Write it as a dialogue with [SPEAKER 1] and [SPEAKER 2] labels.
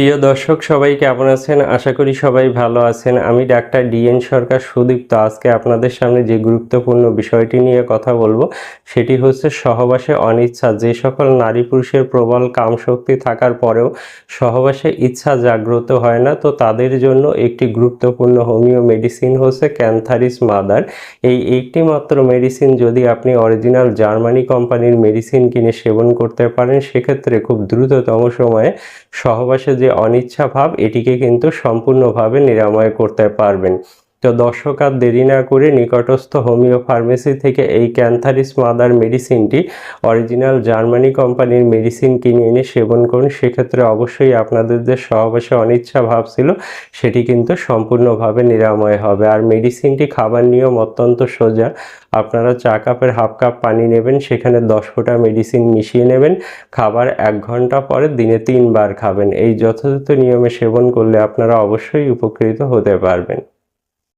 [SPEAKER 1] প্রিয় দর্শক, সবাই কেমন আছেন? আশা করি সবাই ভালো আছেন। আমি ডাক্তার ডিএন সরকার সুদীপ্ত। আজকে আপনাদের সামনে যে গুরুত্বপূর্ণ বিষয়টি নিয়ে কথা বলব, সেটি হচ্ছে সহবাসে অনিচ্ছা। যে সকল নারী পুরুষের প্রবল কামশক্তি থাকার পরেও সহবাসে ইচ্ছা জাগ্রত হয় না, তো তাদের জন্য একটি গুরুত্বপূর্ণ হোমিও মেডিসিন হচ্ছে ক্যান্থারিস মাদার। এই একটি মাত্র মেডিসিন যদি আপনি অরিজিনাল জার্মানি কোম্পানির মেডিসিন কিনে সেবন করতে পারেন, সেক্ষেত্রে খুব দ্রুততম সময়ে সহবাসে যে অনিচ্ছা ভাব এটিকে কিন্তু সম্পূর্ণভাবে নিরাময় করতে পারবেন। তো দর্শক, আর দেরি না করে নিকটস্থ হোমিও ফার্মেসি থেকে এই ক্যান্থারিস মাদার মেডিসিনটি অরিজিনাল জার্মানি কোম্পানির মেডিসিন কিনে এনে সেবন করুন। সেক্ষেত্রে অবশ্যই আপনাদের যে সহবাসে অনিচ্ছা ভাব ছিল, সেটি কিন্তু সম্পূর্ণভাবে নিরাময় হবে। আর মেডিসিনটি খাবার নিয়ম অত্যন্ত সোজা। আপনারা চা কাপের হাফ কাপ পানি নেবেন, সেখানে দশ ফোঁটা মেডিসিন মিশিয়ে নেবেন। খাবার এক ঘণ্টা পরে দিনে তিনবার খাবেন। এই যথাযথ নিয়মে সেবন করলে আপনারা অবশ্যই উপকৃত হতে পারবেন।